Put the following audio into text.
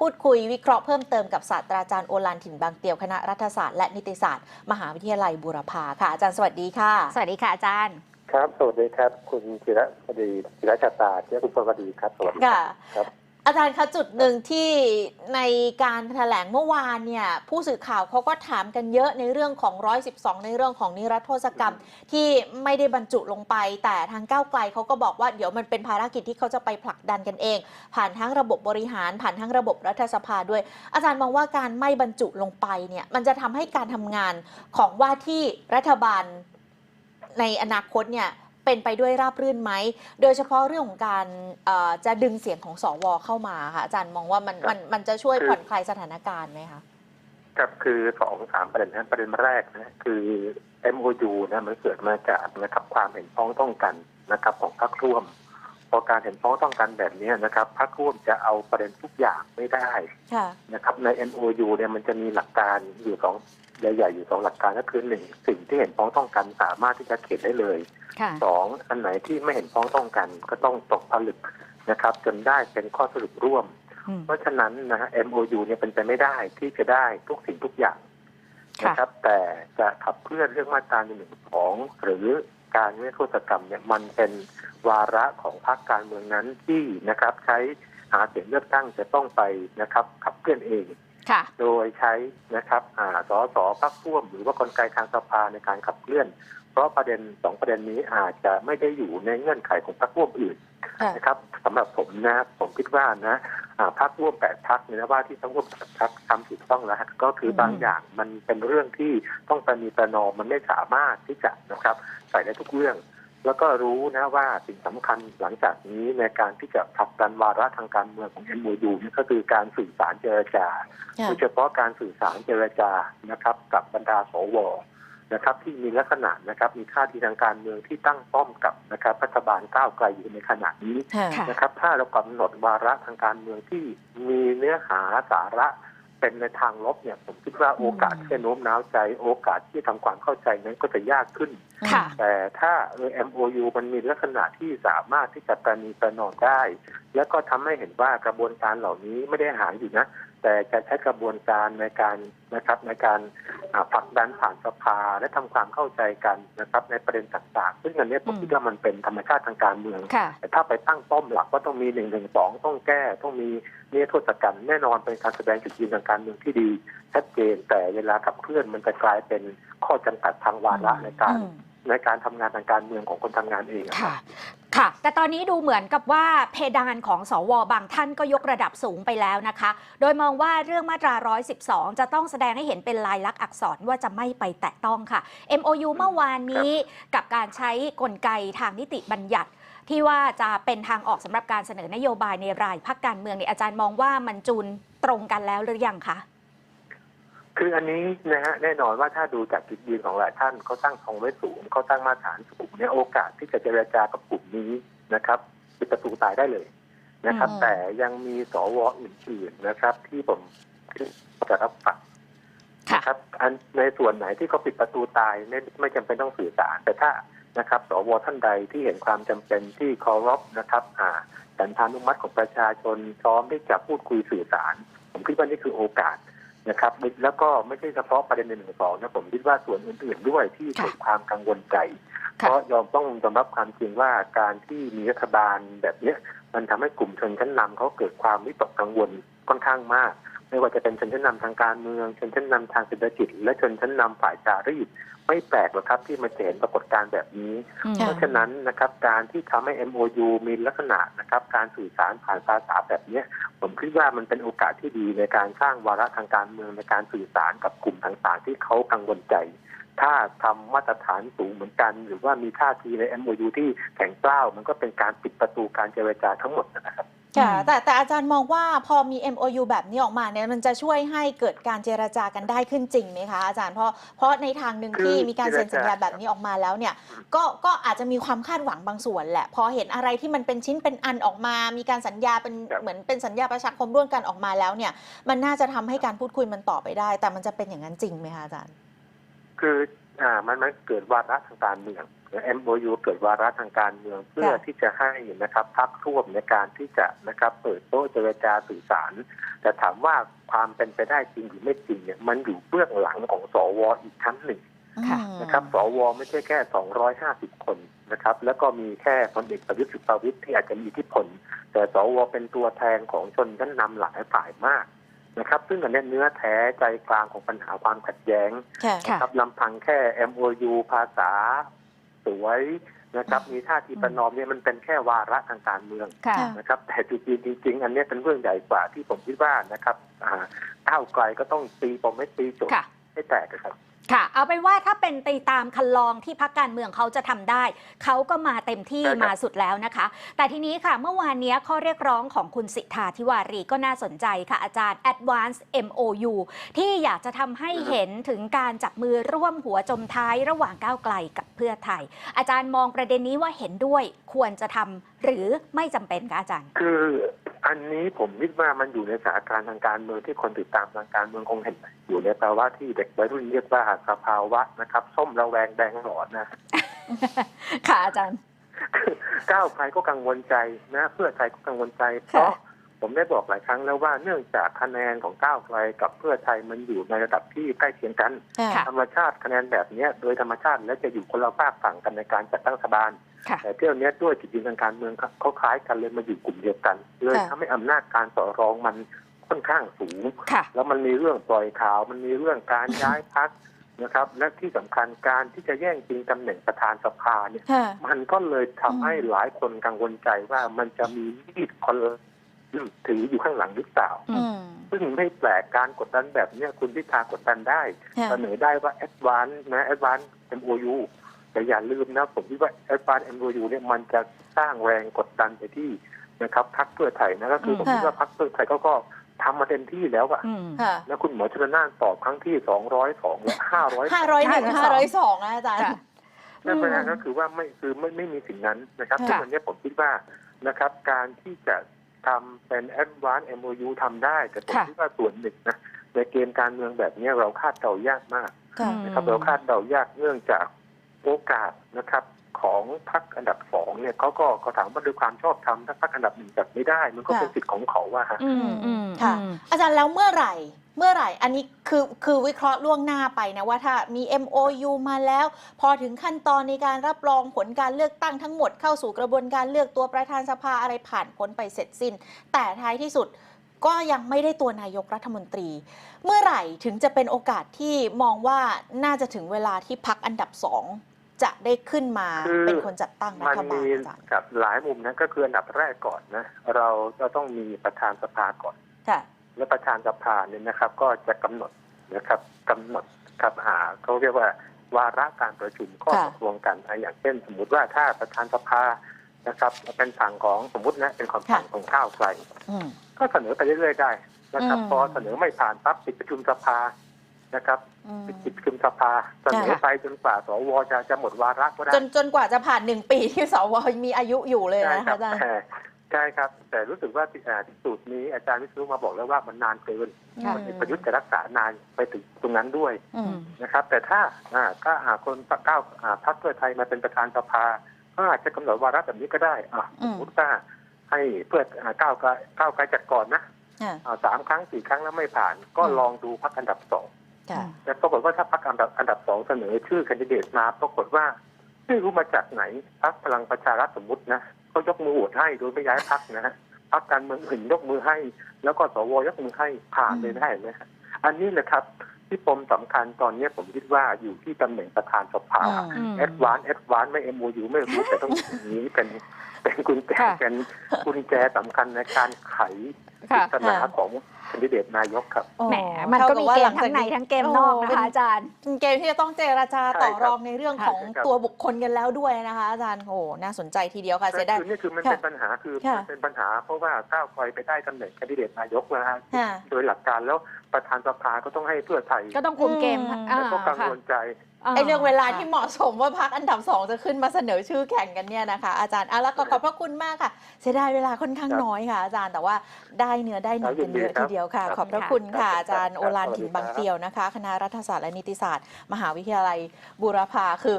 พูดคุยวิเคราะห์เพิ่มเติมกับศาสตราจารย์โอลันถิ่นบางเตียวคณะรัฐศาสตร์และนิติศาสตร์ มหาวิทยาลัยบูรพาค่ะอาจารย์สวัสดีค่ะ สวัสดีค่ะอาจารย์ครับ สวัสดีครับ คุณจิระพดีจิระชาตาและคุณพลวดีครับ สวัสดีค่ะครับ อาจารย์คะจุดหนึ่งที่ในการแถลงเมื่อวานเนี่ยผู้สื่อข่าวเขาก็ถามกันเยอะในเรื่องของ 112 ในเรื่องของนิรโทษกรรมที่ไม่ได้บรรจุลงไป แต่ทางก้าวไกลเขาก็บอกว่าเดี๋ยวมันเป็นภารกิจที่เขาจะไปผลักดันกันเอง ผ่านทั้งระบบบริหาร ผ่านทั้งระบบรัฐสภาด้วย อาจารย์มองว่าการไม่บรรจุลงไปเนี่ยมันจะทำให้การทำงานของว่าที่รัฐบาลในอนาคตเนี่ย เป็นไปด้วยราบรื่นไหม โดยเฉพาะเรื่องของการเอ่อจะดึงเสียงของสวเข้ามาค่ะอาจารย์มองว่ามันมันมันจะช่วยผ่อนคลายสถานการณ์ไหมคะครับคือสองสามประเด็นนะประเด็นแรกนะคือ MOU นะมันเกิดมาจากนะครับความเห็นพ้องต้องกันนะครับของพรรคร่วมพอการเห็นพ้องต้องกันแบบนี้นะครับพรรคร่วมจะเอาประเด็นทุกอย่างไม่ได้ค่ะนะครับใน MOU เนี่ยมันจะมีหลักการอยู่สอง ใหญ่ๆอยู่สองหลักการก็คือหนึ่งสิ่งที่เห็นพ้องต้องกันสามารถที่จะเขียนได้เลยค่ะสองอันไหนที่ไม่เห็นพ้องต้องกัน ก็ต้องตกผลึกนะครับ จนได้เป็นข้อสรุปร่วมอืมเพราะฉะนั้นนะฮะ MOU เนี่ยเป็นไปไม่ได้ที่จะได้ทุกสิ่งทุกอย่างค่ะนะครับ แต่จะขับเคลื่อนเรื่องมาตราหนึ่งของหรือการนิรโทษกรรมเนี่ยมันเป็นวาระของพรรคการเมืองนั้นที่นะครับ ใช้หาเสียงเลือกตั้งจะต้องไปนะครับ ขับเคลื่อนเองค่ะ โดยใช้นะครับอ่าสสพักร่วมหรือว่ากลไกทางสภาในการขับเคลื่อน เพราะประเด็นสองประเด็นนี้อาจจะไม่ได้อยู่ในเงื่อนไขของพรรคร่วมอื่นค่ะนะครับสำหรับผมนะผมคิดว่านะอ่าพรรคร่วมแปดพรรคเนี่ยนะว่าที่ต้องร่วมแปดพรรคทำถูกต้องแล้วฮะก็คืออมบางอย่างมันเป็นเรื่องที่ต้องประนีประนอมมันไม่สามารถที่จะนะครับ ใส่ได้ทุกเรื่อง แล้วก็รู้นะว่าสิ่งสำคัญหลังจากนี้ในการที่จะผลักดันวาระทางการเมืองของ MOU เนี่ยก็คือการสื่อสารเจรจาค่ะโดยเฉพาะการสื่อสารเจรจานะครับ กับบรรดาสวนะครับ ที่มีลักษณะนะครับมีท่าทีทางการเมืองที่ตั้งป้อมกับนะครับรัฐบาลก้าวไกลอยู่ในขณะนี้ค่ะค่ะนะครับ ถ้าเรากำหนดวาระทางการเมืองที่มีเนื้อหาสาระ เป็นในทางลบเนี่ยผมคิดว่าโอกาสที่จะโน้มน้าวใจ โอกาสที่จะทำความเข้าใจนั้นก็จะยากขึ้นค่ะแต่ถ้าเออ MOU มันมีลักษณะที่สามารถที่จะประนีประนอมได้ แล้วก็ทำให้เห็นว่ากระบวนการเหล่านี้ไม่ได้หายอยู่นะ แต่จะใช้กระบวนการในการนะครับในการอ่าผลักดันผ่านสภาและทำความเข้าใจกันนะครับในประเด็นต่างๆ ซึ่งอันเนี้ยผมอืมคิดว่ามันเป็นธรรมชาติทางการเมืองค่ะแต่ถ้าไปตั้งป้อมหลักว่าต้องมีหนึ่งหนึ่งสองต้องแก้ ต้องมีเนี่ยโทษกรรมแน่นอนเป็นการแสดงจุดยืนทางการเมืองที่ดีชัดเจน แต่เวลาขับเคลื่อนมันจะกลายเป็นข้อจำกัดทางวาระในการอืมในการทำงานทางการเมืองของคนทำงานเองอะครับค่ะ ค่ะ แต่ตอนนี้ดูเหมือนกับว่าเพดานของสวบางท่านก็ยกระดับสูงไปแล้วนะคะ โดยมองว่าเรื่องมาตรา 112 จะต้องแสดงให้เห็นเป็นลายลักษณ์อักษรว่าจะไม่ไปแตะต้องค่ะ MOU เมื่อวานนี้กับการใช้กลไกทางนิติบัญญัติที่ว่าจะเป็นทางออกสำหรับการเสนอนโยบายในรายพักการเมืองเนี่ยอาจารย์มองว่ามันจูนตรงกันแล้วหรือยังคะคืออันนี้นะฮะแน่นอนว่าถ้าดูจากจุดยืนของหลายท่านเขาตั้งทงไว้สูงเขาตั้งมาตรฐานสูงเนี่ยโอกาสที่จะเจรจากับกลุ่ม นี้นะครับปิดประตูตายได้เลยนะครับอืมแต่ยังมีสวอื่นๆนะครับ ที่ผมจะรับฟังค่ะนะครับ อันในส่วนไหนที่เขาปิดประตูตายไม่ไม่จำเป็นต้องสื่อสาร แต่ถ้านะครับ สวท่านใดที่เห็นความจำเป็นที่เคารพนะครับ อ่าสันธานุมัติของประชาชนพร้อมที่จะพูดคุยสื่อสาร ผมคิดว่านี่คือโอกาส นะครับแล้วก็ไม่ใช่เฉพาะประเด็นหนึ่งสองนะผมคิดว่าส่วนอื่นๆด้วยที่ค่ะเกิดความกังวลใจ เพค่ะราะยอมต้องยอมรับความจริงว่าการที่มีรัฐบาลแบบเนี้ยมันทำให้กลุ่มชนชั้นนำเขาเกิดความวิตกกังวลค่อนข้างมาก ไม่ว่าจะเป็นชนชั้นนำทางการเมือง ชนชั้นนำทางเศรษฐกิจ และชนชั้นนำฝ่ายจารีตไม่แปลกหรอกครับที่มาจะเห็นปรากฏการณ์แบบนี้อืมเพราะฉะนั้นนะครับการที่ทำให้ MOU มีลักษณะนะครับการสื่อสารผ่านภาษาแบบเนี้ยผมคิดว่ามันเป็นโอกาสที่ดีในการสร้างวาระทางการเมืองในการสื่อสารกับกลุ่มต่างๆ ที่เขากังวลใจถ้าทำมาตรฐานสูงเหมือนกัน หรือว่ามีท่าทีใน MOU ที่แข็งกร้าวมันก็เป็นการปิดประตูการเจรจาทั้งหมดนะครับ ค่ะอืมแต่แต่อาจารย์มองว่าพอมี MOU แบบนี้ออกมาเนี่ยมันจะช่วยให้เกิดการเจรจากันได้ขึ้นจริงไหมคะอาจารย์เพราะเพราะในทางหนึ่งคือที่มีการเซ็นสัญญาเจรจาแบบนี้ออกมาแล้วเนี่ยก็ก็อาจจะมีความคาดหวังบางส่วนแหละ พอเห็นอะไรที่มันเป็นชิ้นเป็นอันออกมา มีการสัญญาเป็นครับเหมือนเป็นสัญญาประชาคมร่วมกันออกมาแล้วเนี่ยมันน่าจะทำให้การพูดคุยมันต่อไปได้ แต่มันจะเป็นอย่างนั้นจริงไหมคะอาจารย์ คืออ่ามันมันเกิดวาระทางการเมือง MOU เกิดวาระทางการเมืองเพื่อค่ะที่จะให้นะครับพักร่วมในการที่จะนะครับเปิดโต๊ะเจรจาสื่อสาร แต่ถามว่าความเป็นไปได้จริงหรือไม่จริงเนี่ยมันอยู่เบื้องหลังของสวอีกชั้นหนึ่งค่ะอืมนะครับ สวไม่ใช่แค่ 250 คนนะครับ แล้วก็มีแค่พลเอกประยุทธ์สุประวิทย์ที่อาจจะมีอิทธิพล แต่สวเป็นตัวแทนของชนชั้นนำหลายฝ่ายมากนะครับ ซึ่งอันเนี้ยเนื้อแท้ใจกลางของปัญหาความขัดแย้งค่ะค่ะนะครับลำพังแค่ MOU ภาษาส วยนะครับมีท่าทีประนอมเนี่ยมันเป็นแค่วาระทางการเมืองค่ะค่ะนะครับ แต่จริงๆจริงๆอันเนี้ยเป็นเรื่องใหญ่กว่าที่ผมคิดว่านะครับอ่าก้าวไกลก็ต้องตีปมให้ตีโจทย์ค่ะให้แตกนะครับ ค่ะ เอาเป็นว่าถ้าเป็นตีตามคันลองที่พักการเมืองเขาจะทำได้ เขาก็มาเต็มที่ใช่ครับมาสุดแล้วนะคะ แต่ทีนี้ค่ะ เมื่อวานเนี้ยข้อเรียกร้องของคุณสิทธาธิวารีก็น่าสนใจค่ะอาจารย์ Advance MOU ที่อยากจะทำให้เห็นถึงการจับมือร่วมหัวจมท้ายระหว่างก้าวไกลกับเพื่อไทย อาจารย์มองประเด็นนี้ว่าเห็นด้วยควรจะทำหรือไม่จำเป็นคะอาจารย์ คือ อันนี้ผมคิดว่ามันอยู่ในสถานการณ์ทางการเมืองที่คนติดตามทางการเมืองคงเห็นอยู่ในภาวะที่เด็กวัยรุ่นเรียกว่าสภาวะนะครับ ส้มระแวงแดงหลอนนะค่ะอาจารย์ก้าวไกลก็กังวลใจนะ เพื่อไทยก็กังวลใจ เพราะผมได้บอกหลายครั้งแล้วว่าเนื่องจากคะแนนของก้าวไกลกับเพื่อไทยมันอยู่ในระดับที่ใกล้เคียงกันค่ะธรรมชาติคะแนนแบบเนี้ยโดยธรรมชาติแล้วจะอยู่คนละฝากฝั่งกันในการจัดตั้งรัฐบาลค่ะ แต่เที่ยวเนี้ยด้วยจุดยืนทางการเมืองครับเขาคล้ายกันเลยมาอยู่กลุ่มเดียวกันเลยค่ะทำให้อำนาจการต่อรองมันค่อนข้างสูงค่ะแล้วมันมีเรื่องปล่อยข่าว มันมีเรื่องการย้ายพักนะครับ และที่สำคัญการที่จะแย่งชิงตำแหน่งประธานสภาเนี่ยค่ะมันก็เลยทำให้อืมหลายคนกังวลใจว่ามันจะมีมีดคนถืออยู่ข้างหลังหรือเปล่าอือืมซึ่งไม่แปลกการกดดันแบบเนี้ยคุณพิธากดดันได้ค่ะเสนอได้ว่าแอดวานนะแอดวาน MOU แต่อย่าลืมนะผมคิดว่าแอดวาน MOU เนี่ยมันจะสร้างแรงกดดันไปที่นะครับพักเพื่อไทยนะก็คือผมคิดว่าพักเพื่อไทยเขาก็ทำมาเต็มที่แล้วอะอืมค่ะแล้วคุณหมอชลนานตอบครั้งที่สองร้อยสองและห้าร้อยห้าร้อยหนึ่งห้าร้อยสองนะอาจารย์ค่ะนั่นแปลว่าก็คือว่าไม่คือไม่ไม่มีสิ่งนั้นนะครับค่ะซึ่งวันนี้ผมคิดว่านะครับการที่จะทำเป็น Advanced MOU ทำได้ แต่ผมค่ะคิดว่าส่วนหนึ่งนะในเกมการเมืองแบบนี้เราคาดเดายากมากค่ะนะครับเราคาดเดายากเนื่องจาก โอกาสนะครับของพรรคอันดับสองเนี่ยเขาก็เขาถามว่าด้วยความชอบธรรมถ้าพรรคอันดับหนึ่งจัดไม่ได้ มันก็เป็นค่ะสิทธิ์ของเขาว่าฮะอืมอืมค่ะอืมอาจารย์แล้วเมื่อไหร่ เมื่อไหร่ อันนี้คือคือวิเคราะห์ล่วงหน้าไปนะว่าถ้ามี MOU มาแล้ว พอถึงขั้นตอนในการรับรองผลการเลือกตั้งทั้งหมดเข้าสู่กระบวนการเลือกตัวประธานสภาอะไรผ่านพ้นไปเสร็จสิ้น แต่ท้ายที่สุดก็ยังไม่ได้ตัวนายกรัฐมนตรี เมื่อไหร่ถึงจะเป็นโอกาสที่มองว่าน่าจะถึงเวลาที่พักอันดับสอง จะได้ขึ้นมาคือเป็นคนจัดตั้งรัมันฐบามีลอาจารย์กับหลายมุมนะก็คืออันดับแรกก่อนนะเราจะต้องมีประธานสภาก่อนค่ะและประธานสภาเนี่ยนะครับ ก็จะกำหนดนะครับกำหนดครับอ่าเขาเรียกว่าวาระการประชุมข้อค่ะตกลงกันอะอย่างเช่น สมมุติว่าถ้าประธานสภานะครับเป็นฝั่งของสมมตินะเป็นความฝั่งของข้าวไกลอืมก็เสนอไปเรื่อยๆได้นะครับอืมพอเสนอไม่ผ่านปั๊บปิดประชุมสภา นะครับอืมปิดปิดประชุมสภาเสนอไปจนกว่าสวจะจะหมดวาระก็ได้จนจนกว่าจะผ่านหนึ่งปีที่สวมีอายุอยู่เลยใช่นะครัคะอาจารย์แต่ใช่ครับ แต่รู้สึกว่าที่อ่าที่สูตรนี้อาจารย์วิศนุมาบอกแล้วว่ามันนานเกินค่ะพลเอกประยุทธ์จะรักษานานไปถึงตรงนั้นด้วยอืมนะครับ แต่ถ้าอ่าถ้าหากคนก้าวอ่าพรรคเพื่อไทยมาเป็นประธานสภาก็อาจจะกำหนดวาระแบบนี้ก็ได้อะอืสมมมติว่าให้เพื่ออ่าก้าวไกลก้าวไกลจัดก่อนนะค่ะอ่าสามครั้งสี่ครั้งแล้วไม่ผ่าน ก็อืมลองดูพรรคอันดับสองค่ะ แต่ปรากฏว่าถ้าพรรคอันดับอันดับสองเสนอชื่อแคนดิเดตมา ปรากฏว่าไม่รู้มาจากไหนพรรคพลังประชารัฐสมมตินะเขายกมือโหวตให้โดยไม่ย้ายพรรคนะฮะพรรคการเมืองอื่นยกมือให้ แล้วก็สวยกมือให้ผ่านเลยได้นะฮะอันนี้แหละครับที่ปมสำคัญตอนนี้ผมคิดว่าอยู่ที่ตำแหน่งประธานสภาอืมแอดวานแอดวานไม่เอ็มโยูไม่รู้แต่ต้องอย่างนี้เป็นเป็นกุญแจค่ะเป็นกุญแจสำคัญในการไขปริค่ะศนาของแคนดิเดตนายกครับโอ้แหมมันก็มีเกมท่าบว่าหลัทั้งในจากทั้งเกมนอกนะคะอาจารย์เป็นเกมที่จะต้องเจรจาต่อใช่ครับรองในเรื่องของใช่ครับตัวบุคคลกันแล้วด้วยนะคะอาจารย์โอ้น่าสนใจทีเดียวค่ะเสียดายคือนี่คือมันค่ะเป็นปัญหาคือค่ะมันเป็นปัญหา เพราะว่าก้าวไกลไปได้ตำแหน่งแคนดิเดตนายกนะฮะค่ะโดยหลักการแล้วประธานสภาก็ต้องให้เพื่อไทยก็ต้องคุมเกมอืมอ่าแล้วก็กังค่ะวลใจ ไอเรื่องเวลาที่เหมาะสมว่าพักอันดับสองจะขึ้นมาเสนอชื่อแข่งกันเนี่ยนะคะ อาจารย์อะแล้วก็ขอบพระคุณมากค่ะ เสียดายเวลาค่อนข้างครับน้อยค่ะ อาจารย์แต่ว่าได้เนื้อได้หนังกันเยอะครับทีเดียวค่ะครับขอบพระคุณค่ะครับอาจารย์ครับโอฬารสวัสดีถิ่นบางครับเตียวนะคะ คณะรัฐศาสตร์และนิติศาสตร์ มหาวิทยาลัยบูรพาคือ